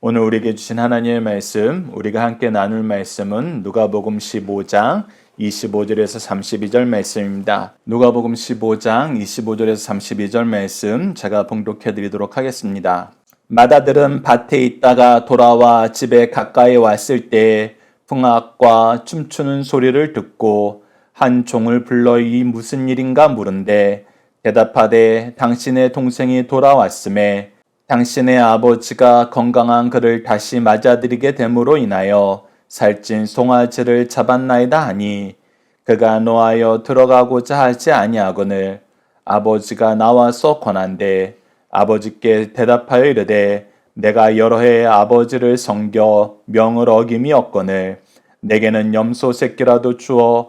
오늘 우리에게 주신 하나님의 말씀, 우리가 함께 나눌 말씀은 누가복음 15장 25절에서 32절 말씀입니다. 누가복음 15장 25절에서 32절 말씀 제가 봉독해 드리도록 하겠습니다. 마다들은 밭에 있다가 돌아와 집에 가까이 왔을 때 풍악과 춤추는 소리를 듣고 한 종을 불러 이 무슨 일인가 물은데 대답하되 당신의 동생이 돌아왔음에 당신의 아버지가 건강한 그를 다시 맞아들이게 됨으로 인하여 살찐 송아지를 잡았나이다 하니 그가 노하여 들어가고자 하지 아니하거늘 아버지가 나와서 권한대 아버지께 대답하여 이르되 내가 여러 해 아버지를 섬겨 명을 어김이 없거늘 내게는 염소 새끼라도 주어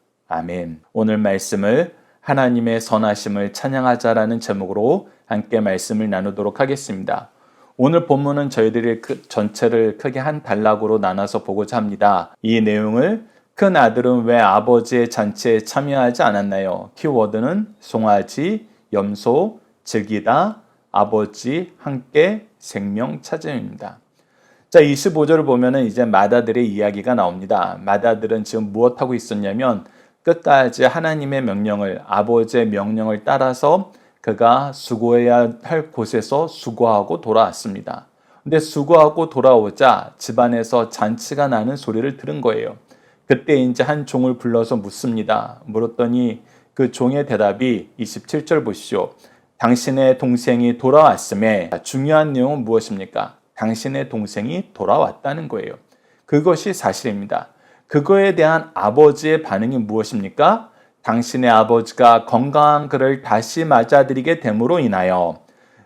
아멘. 오늘 말씀을 하나님의 선하심을 찬양하자라는 제목으로 함께 말씀을 나누도록 하겠습니다. 오늘 본문은 저희들이 그 전체를 크게 한 단락으로 나눠서 보고자 합니다. 이 내용을 큰 아들은 왜 아버지의 잔치에 참여하지 않았나요? 키워드는 송아지, 염소, 즐기다, 아버지, 함께 생명 찾음입니다. 자, 25절을 보면은 이제 마다들의 이야기가 나옵니다. 마다들은 지금 무엇하고 있었냐면 끝까지 하나님의 명령을 아버지의 명령을 따라서 그가 수고해야 할 곳에서 수고하고 돌아왔습니다. 근데 수고하고 돌아오자 집안에서 잔치가 나는 소리를 들은 거예요. 그때 이제 한 종을 불러서 묻습니다. 물었더니 그 종의 대답이 27절 보시죠. 당신의 동생이 돌아왔음에 중요한 내용은 무엇입니까? 당신의 동생이 돌아왔다는 거예요. 그것이 사실입니다. 그거에 대한 아버지의 반응이 무엇입니까? 당신의 아버지가 건강한 그를 다시 맞아들이게 됨으로 인하여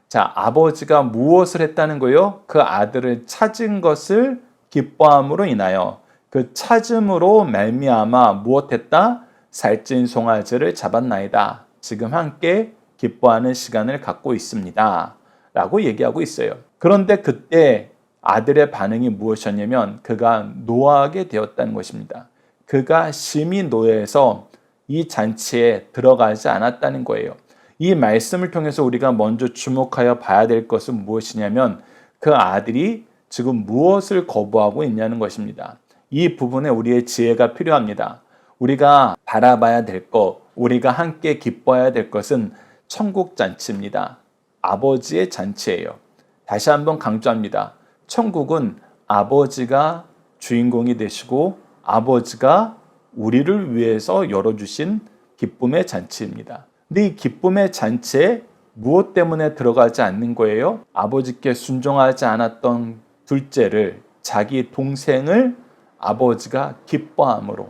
자, 아버지가 무엇을 했다는 거요? 그 아들을 찾은 것을 기뻐함으로 인하여 그 찾음으로 말미암아 무엇했다? 살찐 송아지를 잡았나이다. 지금 함께 기뻐하는 시간을 갖고 있습니다. 라고 얘기하고 있어요. 그런데 그때 아들의 반응이 무엇이었냐면 그가 노하게 되었다는 것입니다. 그가 심히 노예해서 이 잔치에 들어가지 않았다는 거예요. 이 말씀을 통해서 우리가 먼저 주목하여 봐야 될 것은 무엇이냐면 그 아들이 지금 무엇을 거부하고 있냐는 것입니다. 이 부분에 우리의 지혜가 필요합니다. 우리가 바라봐야 될 것, 우리가 함께 기뻐해야 될 것은 천국 잔치입니다. 아버지의 잔치예요. 다시 한번 강조합니다. 천국은 아버지가 주인공이 되시고 아버지가 우리를 위해서 열어주신 기쁨의 잔치입니다. 근데 이 기쁨의 잔치에 무엇 때문에 들어가지 않는 거예요? 아버지께 순종하지 않았던 둘째를 자기 동생을 아버지가 기뻐함으로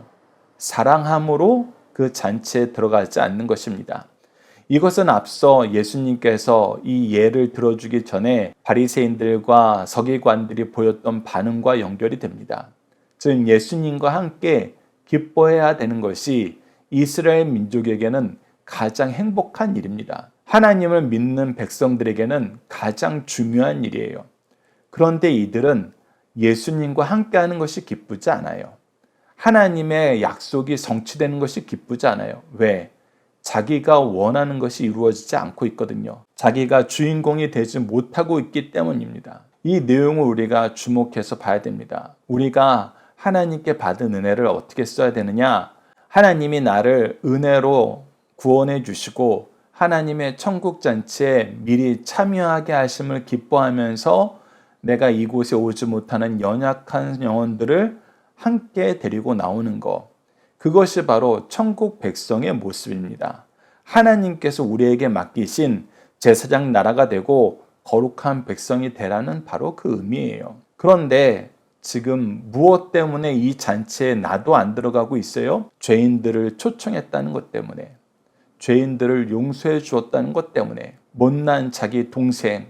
사랑함으로 그 잔치에 들어가지 않는 것입니다. 이것은 앞서 예수님께서 이 예를 들어주기 전에 바리새인들과 서기관들이 보였던 반응과 연결이 됩니다. 즉 예수님과 함께 기뻐해야 되는 것이 이스라엘 민족에게는 가장 행복한 일입니다. 하나님을 믿는 백성들에게는 가장 중요한 일이에요. 그런데 이들은 예수님과 함께하는 것이 기쁘지 않아요. 하나님의 약속이 성취되는 것이 기쁘지 않아요. 왜? 자기가 원하는 것이 이루어지지 않고 있거든요. 자기가 주인공이 되지 못하고 있기 때문입니다. 이 내용을 우리가 주목해서 봐야 됩니다. 우리가 하나님께 받은 은혜를 어떻게 써야 되느냐? 하나님이 나를 은혜로 구원해 주시고 하나님의 천국 잔치에 미리 참여하게 하심을 기뻐하면서 내가 이곳에 오지 못하는 연약한 영혼들을 함께 데리고 나오는 것. 그것이 바로 천국 백성의 모습입니다. 하나님께서 우리에게 맡기신 제사장 나라가 되고 거룩한 백성이 되라는 바로 그 의미예요. 그런데 지금 무엇 때문에 이 잔치에 나도 안 들어가고 있어요? 죄인들을 초청했다는 것 때문에. 죄인들을 용서해 주었다는 것 때문에. 못난 자기 동생,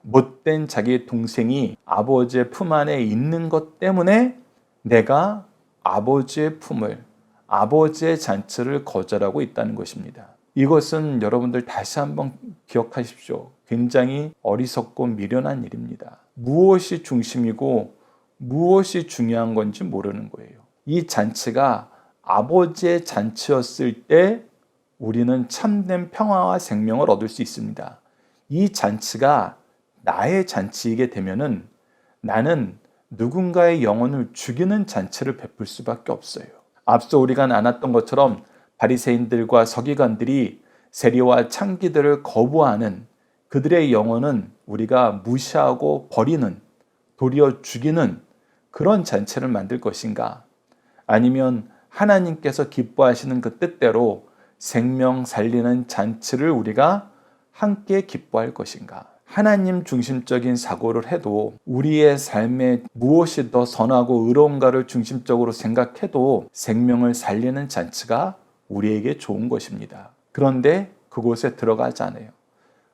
못된 자기 동생이 아버지의 품 안에 있는 것 때문에 내가 아버지의 품을, 아버지의 잔치를 거절하고 있다는 것입니다. 이것은 여러분들 다시 한번 기억하십시오. 굉장히 어리석고 미련한 일입니다. 무엇이 중심이고 무엇이 중요한 건지 모르는 거예요. 이 잔치가 아버지의 잔치였을 때 우리는 참된 평화와 생명을 얻을 수 있습니다. 이 잔치가 나의 잔치이게 되면은 나는 누군가의 영혼을 죽이는 잔치를 베풀 수밖에 없어요. 앞서 우리가 나눴던 것처럼 바리새인들과 서기관들이 세리와 창기들을 거부하는 그들의 영혼은 우리가 무시하고 버리는 도리어 죽이는 그런 잔치를 만들 것인가? 아니면 하나님께서 기뻐하시는 그 뜻대로 생명 살리는 잔치를 우리가 함께 기뻐할 것인가? 하나님 중심적인 사고를 해도 우리의 삶에 무엇이 더 선하고 의로운가를 중심적으로 생각해도 생명을 살리는 잔치가 우리에게 좋은 것입니다. 그런데 그곳에 들어가지 않아요.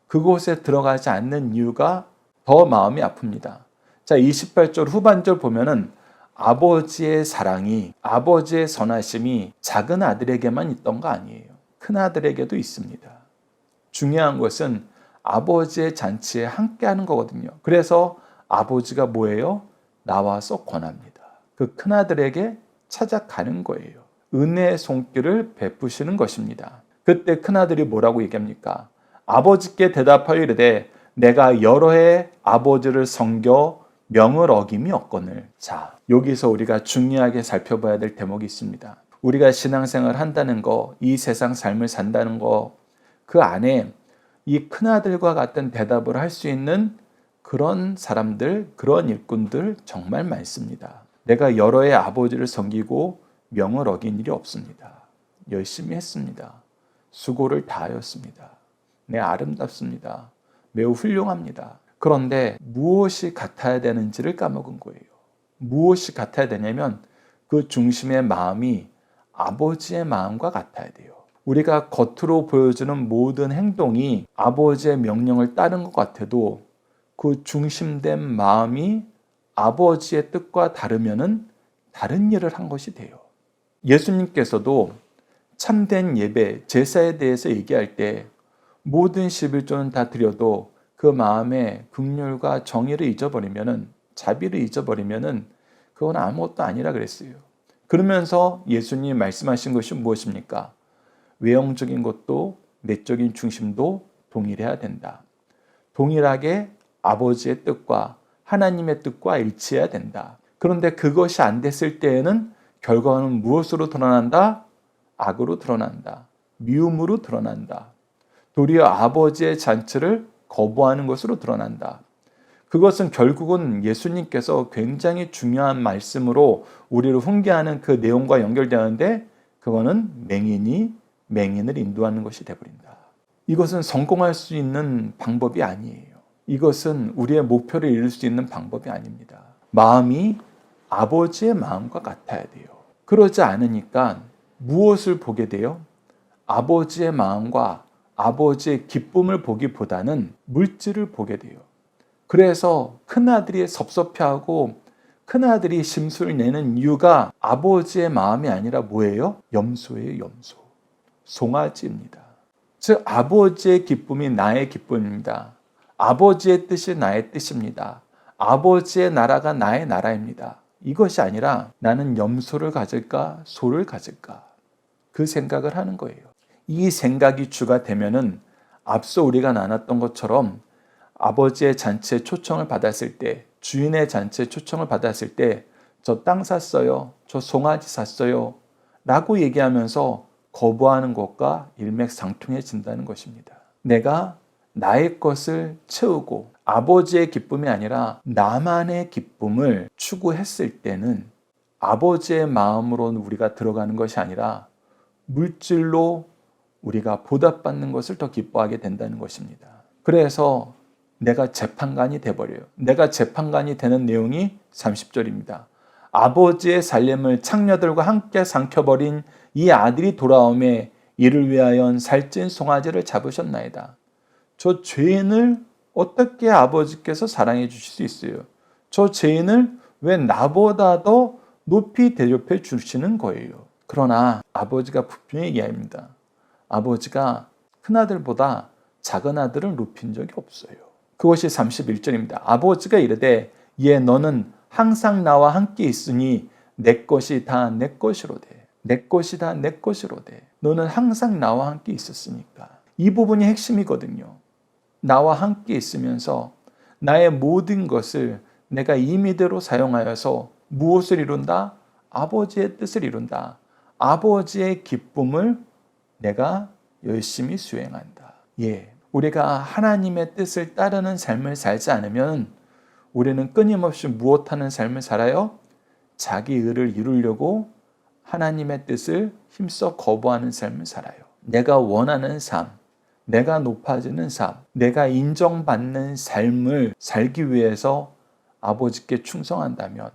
그곳에 들어가지 않는 이유가 더 마음이 아픕니다. 자, 28절 후반절 보면은 아버지의 사랑이, 아버지의 선하심이 작은 아들에게만 있던 거 아니에요. 큰 아들에게도 있습니다. 중요한 것은 아버지의 잔치에 함께 하는 거거든요. 그래서 아버지가 뭐예요? 나와서 권합니다. 그 큰아들에게 찾아가는 거예요. 은혜의 손길을 베푸시는 것입니다. 그때 큰아들이 뭐라고 얘기합니까? 아버지께 대답하여 이르되 내가 여러 해 아버지를 섬겨 명을 어김이 없거늘. 자, 여기서 우리가 중요하게 살펴봐야 될 대목이 있습니다. 우리가 신앙생활 한다는 거, 이 세상 삶을 산다는 거, 그 안에 이 큰아들과 같은 대답을 할 수 있는 그런 사람들, 그런 일꾼들 정말 많습니다. 내가 여러 해 아버지를 섬기고 명을 어긴 일이 없습니다. 열심히 했습니다. 수고를 다하였습니다. 네, 아름답습니다. 매우 훌륭합니다. 그런데 무엇이 같아야 되는지를 까먹은 거예요. 무엇이 같아야 되냐면 그 중심의 마음이 아버지의 마음과 같아야 돼요. 우리가 겉으로 보여주는 모든 행동이 아버지의 명령을 따른 것 같아도 그 중심된 마음이 아버지의 뜻과 다르면은 다른 일을 한 것이 돼요. 예수님께서도 참된 예배, 제사에 대해서 얘기할 때 모든 11조는 다 드려도 그 마음에 극률과 정의를 잊어버리면은 자비를 잊어버리면은 그건 아무것도 아니라 그랬어요. 그러면서 예수님이 말씀하신 것이 무엇입니까? 외형적인 것도 내적인 중심도 동일해야 된다. 동일하게 아버지의 뜻과 하나님의 뜻과 일치해야 된다. 그런데 그것이 안 됐을 때에는 결과는 무엇으로 드러난다? 악으로 드러난다. 미움으로 드러난다. 도리어 아버지의 잔치를 거부하는 것으로 드러난다. 그것은 결국은 예수님께서 굉장히 중요한 말씀으로 우리를 훈계하는 그 내용과 연결되는데 그거는 맹인이 맹인을 인도하는 것이 되버린다. 이것은 성공할 수 있는 방법이 아니에요. 이것은 우리의 목표를 이룰 수 있는 방법이 아닙니다. 마음이 아버지의 마음과 같아야 돼요. 그러지 않으니까 무엇을 보게 돼요? 아버지의 마음과 아버지의 기쁨을 보기보다는 물질을 보게 돼요. 그래서 큰아들이 섭섭해하고 큰아들이 심술을 내는 이유가 아버지의 마음이 아니라 뭐예요? 염소예요, 염소. 송아지입니다. 즉, 아버지의 기쁨이 나의 기쁨입니다. 아버지의 뜻이 나의 뜻입니다. 아버지의 나라가 나의 나라입니다. 이것이 아니라 나는 염소를 가질까, 소를 가질까. 그 생각을 하는 거예요. 이 생각이 주가 되면은 앞서 우리가 나눴던 것처럼 아버지의 잔치에 초청을 받았을 때, 주인의 잔치에 초청을 받았을 때, 저 땅 샀어요. 저 송아지 샀어요. 라고 얘기하면서 거부하는 것과 일맥상통해진다는 것입니다. 내가 나의 것을 채우고 아버지의 기쁨이 아니라 나만의 기쁨을 추구했을 때는 아버지의 마음으로 우리가 들어가는 것이 아니라 물질로 우리가 보답받는 것을 더 기뻐하게 된다는 것입니다. 그래서 내가 재판관이 돼버려요. 내가 재판관이 되는 내용이 30절입니다. 아버지의 살림을 창녀들과 함께 삼켜버린 이 아들이 돌아오매 이를 위하여 살찐 송아지를 잡으셨나이다. 저 죄인을 어떻게 아버지께서 사랑해 주실 수 있어요? 저 죄인을 왜 나보다도 높이 대접해 주시는 거예요. 그러나 아버지가 분명히 얘기합니다. 아버지가 큰아들보다 작은 아들을 높인 적이 없어요. 그것이 31절입니다. 아버지가 이르되 얘 너는 항상 나와 함께 있으니 내 것이 다 내 것이로 돼. 내 것이 다 내 것이로 돼. 너는 항상 나와 함께 있었으니까. 이 부분이 핵심이거든요. 나와 함께 있으면서 나의 모든 것을 내가 임의대로 사용하여서 무엇을 이룬다? 아버지의 뜻을 이룬다. 아버지의 기쁨을 내가 열심히 수행한다. 예. 우리가 하나님의 뜻을 따르는 삶을 살지 않으면 우리는 끊임없이 무엇하는 삶을 살아요? 자기 의를 이루려고 하나님의 뜻을 힘써 거부하는 삶을 살아요. 내가 원하는 삶, 내가 높아지는 삶, 내가 인정받는 삶을 살기 위해서 아버지께 충성한다면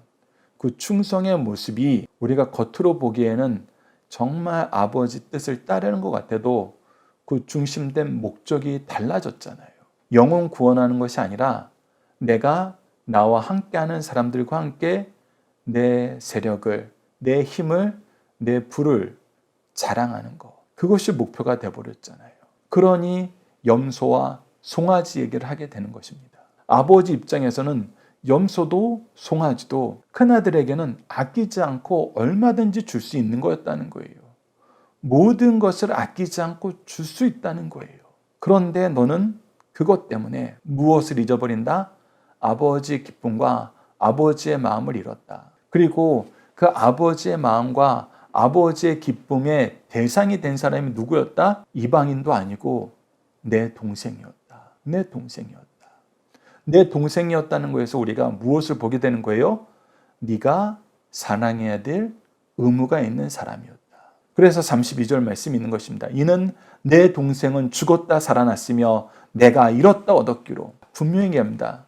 그 충성의 모습이 우리가 겉으로 보기에는 정말 아버지 뜻을 따르는 것 같아도 그 중심된 목적이 달라졌잖아요. 영혼 구원하는 것이 아니라 내가 나와 함께하는 사람들과 함께 내 세력을, 내 힘을, 내 부를 자랑하는 것. 그것이 목표가 되어버렸잖아요. 그러니 염소와 송아지 얘기를 하게 되는 것입니다. 아버지 입장에서는 염소도 송아지도 큰아들에게는 아끼지 않고 얼마든지 줄 수 있는 거였다는 거예요. 모든 것을 아끼지 않고 줄 수 있다는 거예요. 그런데 너는 그것 때문에 무엇을 잊어버린다? 아버지의 기쁨과 아버지의 마음을 잃었다. 그리고 그 아버지의 마음과 아버지의 기쁨의 대상이 된 사람이 누구였다? 이방인도 아니고 내 동생이었다. 내 동생이었다. 내 동생이었다는 거에서 우리가 무엇을 보게 되는 거예요? 네가 사랑해야 될 의무가 있는 사람이었다. 그래서 32절 말씀 있는 것입니다. 이는 내 동생은 죽었다 살아났으며 내가 잃었다 얻었기로 분명히 합니다.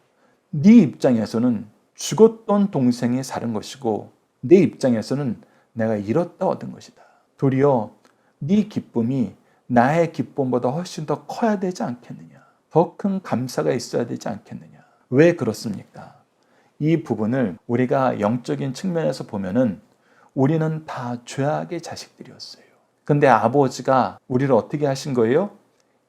네 입장에서는 죽었던 동생이 사는 것이고 내 입장에서는 내가 잃었다 얻은 것이다. 도리어 네 기쁨이 나의 기쁨보다 훨씬 더 커야 되지 않겠느냐. 더 큰 감사가 있어야 되지 않겠느냐. 왜 그렇습니까? 이 부분을 우리가 영적인 측면에서 보면은 우리는 다 죄악의 자식들이었어요. 근데 아버지가 우리를 어떻게 하신 거예요?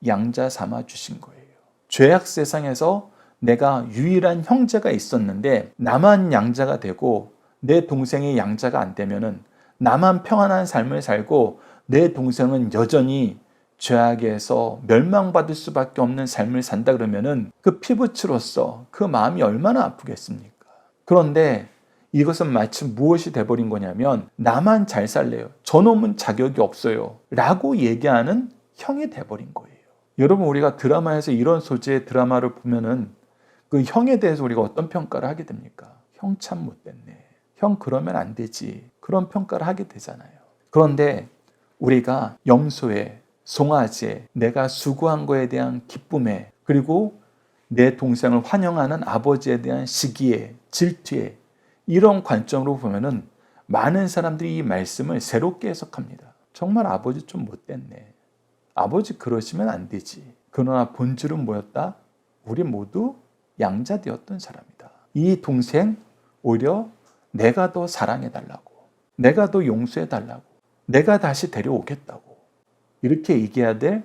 양자 삼아 주신 거예요. 죄악 세상에서 내가 유일한 형제가 있었는데 나만 양자가 되고 내 동생이 양자가 안 되면은 나만 평안한 삶을 살고 내 동생은 여전히 죄악에서 멸망받을 수밖에 없는 삶을 산다 그러면은 그 피부치로서 그 마음이 얼마나 아프겠습니까? 그런데 이것은 마치 무엇이 돼버린 거냐면 나만 잘 살래요. 저놈은 자격이 없어요. 라고 얘기하는 형이 돼버린 거예요. 여러분 우리가 드라마에서 이런 소재의 드라마를 보면은 그 형에 대해서 우리가 어떤 평가를 하게 됩니까? 형 참 못됐네. 형 그러면 안 되지. 그런 평가를 하게 되잖아요. 그런데 우리가 염소에 송아지에 내가 수고한 거에 대한 기쁨에 그리고 내 동생을 환영하는 아버지에 대한 시기에 질투에 이런 관점으로 보면은 많은 사람들이 이 말씀을 새롭게 해석합니다. 정말 아버지 좀 못됐네. 아버지 그러시면 안 되지. 그러나 본질은 뭐였다? 우리 모두 양자 되었던 사람이다. 이 동생 오히려 내가 더 사랑해 달라고. 내가 더 용서해 달라고. 내가 다시 데려오겠다고. 이렇게 얘기해야 될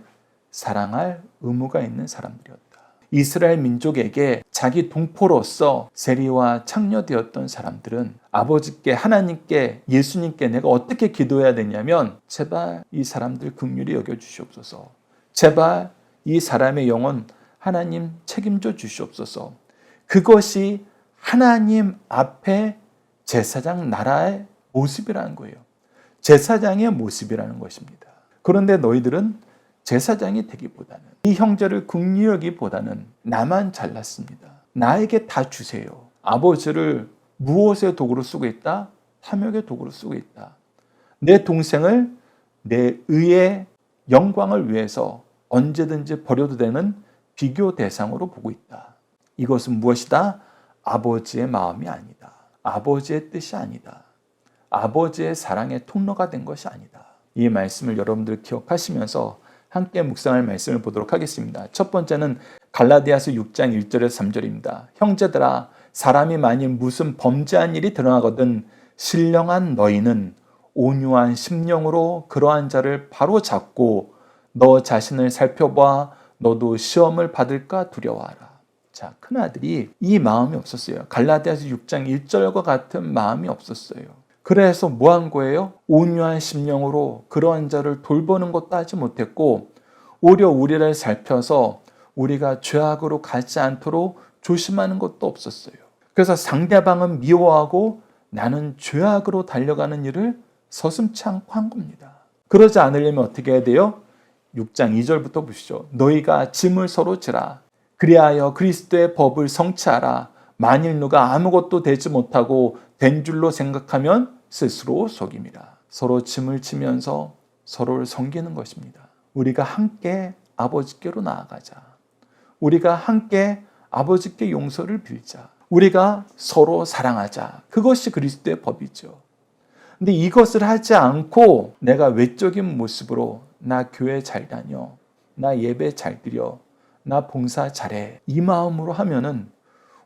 사랑할 의무가 있는 사람들이었다. 이스라엘 민족에게 자기 동포로서 세리와 창녀되었던 사람들은 아버지께 하나님께 예수님께 내가 어떻게 기도해야 되냐면 제발 이 사람들 긍휼히 여겨 주시옵소서. 제발 이 사람의 영혼 하나님 책임져 주시옵소서. 그것이 하나님 앞에 제사장 나라의 모습이라는 거예요. 제사장의 모습이라는 것입니다. 그런데 너희들은 제사장이 되기보다는 이 형제를 국리하기보다는 나만 잘났습니다. 나에게 다 주세요. 아버지를 무엇의 도구로 쓰고 있다? 탐욕의 도구로 쓰고 있다. 내 동생을 내 의의 영광을 위해서 언제든지 버려도 되는 비교 대상으로 보고 있다. 이것은 무엇이다? 아버지의 마음이 아니다. 아버지의 뜻이 아니다. 아버지의 사랑의 통로가 된 것이 아니다. 이 말씀을 여러분들 기억하시면서 함께 묵상할 말씀을 보도록 하겠습니다. 첫 번째는 갈라디아서 6장 1절에서 3절입니다. 형제들아 사람이 만일 무슨 범죄한 일이 드러나거든 신령한 너희는 온유한 심령으로 그러한 자를 바로 잡고 너 자신을 살펴봐 너도 시험을 받을까 두려워하라. 자, 큰아들이 이 마음이 없었어요. 갈라디아서 6장 1절과 같은 마음이 없었어요. 그래서 뭐 한 거예요? 온유한 심령으로 그러한 자를 돌보는 것도 하지 못했고 오히려 우리를 살펴서 우리가 죄악으로 가지 않도록 조심하는 것도 없었어요. 그래서 상대방은 미워하고 나는 죄악으로 달려가는 일을 서슴치 않고 한 겁니다. 그러지 않으려면 어떻게 해야 돼요? 6장 2절부터 보시죠. 너희가 짐을 서로 지라. 그리하여 그리스도의 법을 성취하라. 만일 누가 아무것도 되지 못하고 된 줄로 생각하면 스스로 속입니다. 서로 짐을 지면서 서로를 섬기는 것입니다. 우리가 함께 아버지께로 나아가자. 우리가 함께 아버지께 용서를 빌자. 우리가 서로 사랑하자. 그것이 그리스도의 법이죠. 근데 이것을 하지 않고 내가 외적인 모습으로 나 교회 잘 다녀. 나 예배 잘 드려. 나 봉사 잘해. 이 마음으로 하면은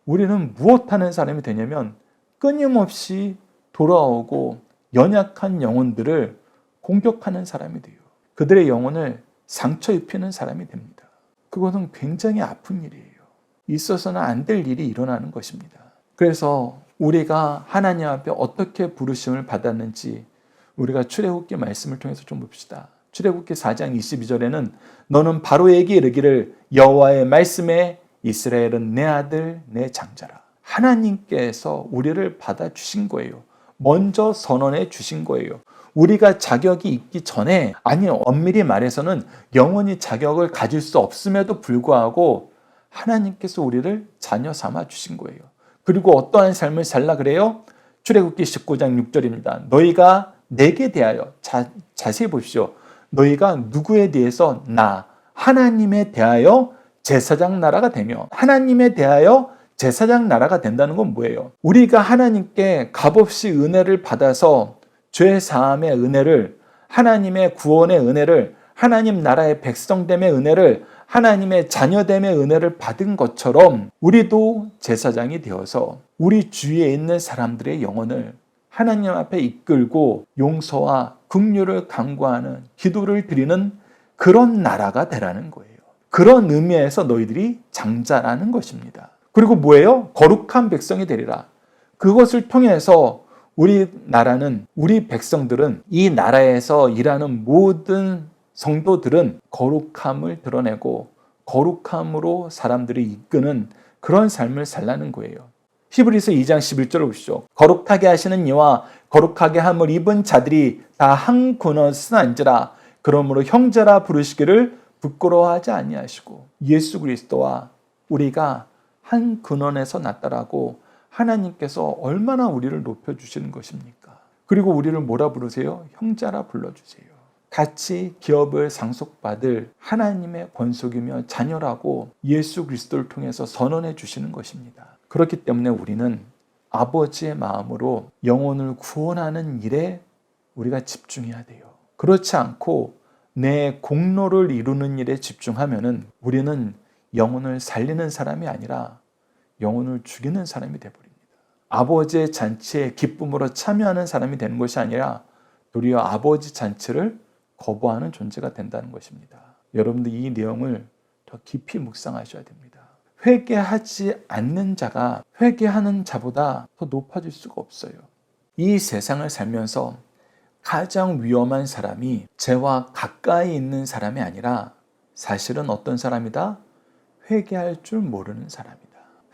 우리는 무엇 하는 사람이 되냐면 끊임없이 돌아오고 연약한 영혼들을 공격하는 사람이 돼요. 그들의 영혼을 상처 입히는 사람이 됩니다. 그것은 굉장히 아픈 일이에요. 있어서는 안 될 일이 일어나는 것입니다. 그래서 우리가 하나님 앞에 어떻게 부르심을 받았는지 우리가 출애굽기 말씀을 통해서 좀 봅시다. 출애굽기 4장 22절에는 너는 바로에게 이르기를 여호와의 말씀에 이스라엘은 내 아들 내 장자라. 하나님께서 우리를 받아 주신 거예요. 먼저 선언해 주신 거예요. 우리가 자격이 있기 전에 아니 엄밀히 말해서는 영원히 자격을 가질 수 없음에도 불구하고 하나님께서 우리를 자녀 삼아 주신 거예요. 그리고 어떠한 삶을 살라 그래요? 출애굽기 19장 6절입니다. 너희가 내게 대하여 자, 자세히 보십시오. 너희가 누구에 대해서 나 하나님에 대하여 제사장 나라가 되며 하나님에 대하여 제사장 나라가 된다는 건 뭐예요? 우리가 하나님께 값없이 은혜를 받아서 죄 사함의 은혜를 하나님의 구원의 은혜를 하나님 나라의 백성됨의 은혜를 하나님의 자녀됨의 은혜를 받은 것처럼 우리도 제사장이 되어서 우리 주위에 있는 사람들의 영혼을 하나님 앞에 이끌고 용서와 긍휼을 강구하는 기도를 드리는 그런 나라가 되라는 거예요. 그런 의미에서 너희들이 장자라는 것입니다. 그리고 뭐예요? 거룩한 백성이 되리라. 그것을 통해서 우리 나라는 우리 백성들은 이 나라에서 일하는 모든 성도들은 거룩함을 드러내고 거룩함으로 사람들을 이끄는 그런 삶을 살라는 거예요. 히브리서 2장 11절을 보시죠. 거룩하게 하시는 이와 거룩하게 함을 입은 자들이 다한 근원 쓰난지라 그러므로 형제라 부르시기를 부끄러워하지 아니하시고 예수 그리스도와 우리가 한 근원에서 났다라고 하나님께서 얼마나 우리를 높여 주시는 것입니까? 그리고 우리를 뭐라 부르세요? 형제라 불러 주세요. 같이 기업을 상속받을 하나님의 권속이며 자녀라고 예수 그리스도를 통해서 선언해 주시는 것입니다. 그렇기 때문에 우리는 아버지의 마음으로 영혼을 구원하는 일에 우리가 집중해야 돼요. 그렇지 않고 내 공로를 이루는 일에 집중하면은 우리는 영혼을 살리는 사람이 아니라 영혼을 죽이는 사람이 되버립니다. 아버지의 잔치에 기쁨으로 참여하는 사람이 되는 것이 아니라 도리어 아버지 잔치를 거부하는 존재가 된다는 것입니다. 여러분들 이 내용을 더 깊이 묵상하셔야 됩니다. 회개하지 않는 자가 회개하는 자보다 더 높아질 수가 없어요. 이 세상을 살면서 가장 위험한 사람이 죄와 가까이 있는 사람이 아니라 사실은 어떤 사람이다? 회개할 줄 모르는 사람이다.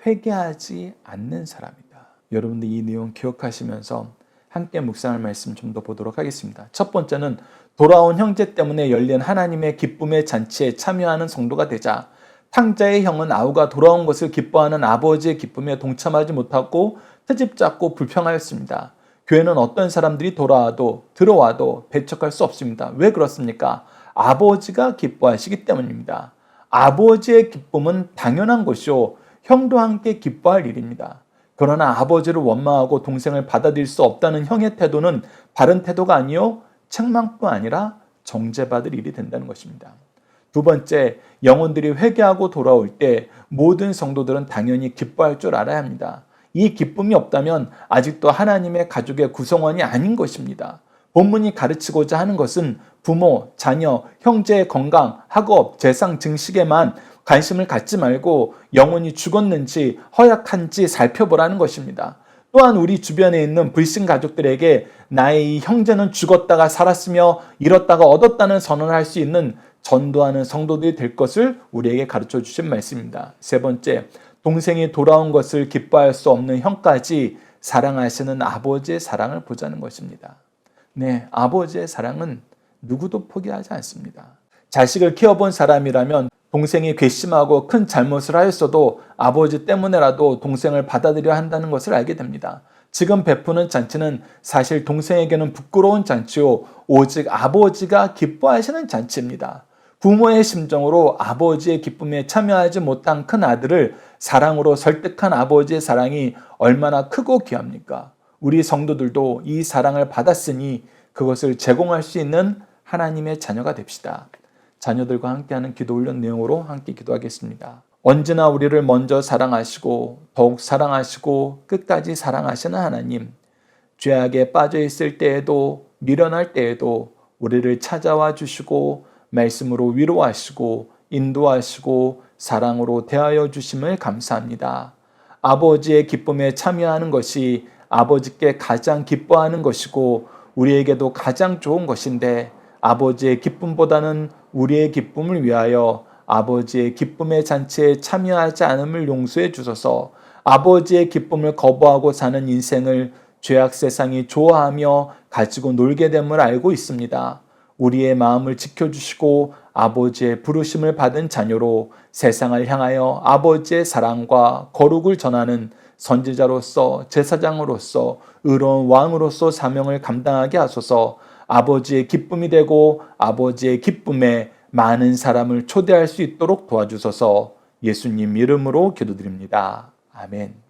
회개하지 않는 사람이다. 여러분들 이 내용 기억하시면서 함께 묵상할 말씀 좀 더 보도록 하겠습니다. 첫 번째는 돌아온 형제 때문에 열린 하나님의 기쁨의 잔치에 참여하는 성도가 되자 탕자의 형은 아우가 돌아온 것을 기뻐하는 아버지의 기쁨에 동참하지 못하고 트집 잡고 불평하였습니다. 교회는 어떤 사람들이 돌아와도 들어와도 배척할 수 없습니다. 왜 그렇습니까? 아버지가 기뻐하시기 때문입니다. 아버지의 기쁨은 당연한 것이요. 형도 함께 기뻐할 일입니다. 그러나 아버지를 원망하고 동생을 받아들일 수 없다는 형의 태도는 바른 태도가 아니요 책망뿐 아니라 정죄받을 일이 된다는 것입니다. 두 번째, 영혼들이 회개하고 돌아올 때 모든 성도들은 당연히 기뻐할 줄 알아야 합니다. 이 기쁨이 없다면 아직도 하나님의 가족의 구성원이 아닌 것입니다. 본문이 가르치고자 하는 것은 부모, 자녀, 형제의 건강, 학업, 재상 증식에만 관심을 갖지 말고 영혼이 죽었는지 허약한지 살펴보라는 것입니다. 또한 우리 주변에 있는 불신 가족들에게 나의 이 형제는 죽었다가 살았으며 잃었다가 얻었다는 선언을 할 수 있는 전도하는 성도들이 될 것을 우리에게 가르쳐 주신 말씀입니다. 세 번째, 동생이 돌아온 것을 기뻐할 수 없는 형까지 사랑하시는 아버지의 사랑을 보자는 것입니다. 네, 아버지의 사랑은 누구도 포기하지 않습니다. 자식을 키워본 사람이라면 동생이 괘씸하고 큰 잘못을 하였어도 아버지 때문에라도 동생을 받아들여야 한다는 것을 알게 됩니다. 지금 베푸는 잔치는 사실 동생에게는 부끄러운 잔치요, 오직 아버지가 기뻐하시는 잔치입니다. 부모의 심정으로 아버지의 기쁨에 참여하지 못한 큰 아들을 사랑으로 설득한 아버지의 사랑이 얼마나 크고 귀합니까? 우리 성도들도 이 사랑을 받았으니 그것을 제공할 수 있는 하나님의 자녀가 됩시다. 자녀들과 함께하는 기도 훈련 내용으로 함께 기도하겠습니다. 언제나 우리를 먼저 사랑하시고 더욱 사랑하시고 끝까지 사랑하시는 하나님, 죄악에 빠져 있을 때에도 미련할 때에도 우리를 찾아와 주시고 말씀으로 위로하시고 인도하시고 사랑으로 대하여 주심을 감사합니다. 아버지의 기쁨에 참여하는 것이 아버지께 가장 기뻐하는 것이고 우리에게도 가장 좋은 것인데 아버지의 기쁨보다는 우리의 기쁨을 위하여 아버지의 기쁨의 잔치에 참여하지 않음을 용서해 주소서 아버지의 기쁨을 거부하고 사는 인생을 죄악 세상이 좋아하며 가지고 놀게 됨을 알고 있습니다. 우리의 마음을 지켜주시고 아버지의 부르심을 받은 자녀로 세상을 향하여 아버지의 사랑과 거룩을 전하는 선지자로서 제사장으로서 의로운 왕으로서 사명을 감당하게 하소서 아버지의 기쁨이 되고 아버지의 기쁨에 많은 사람을 초대할 수 있도록 도와주소서 예수님 이름으로 기도드립니다. 아멘.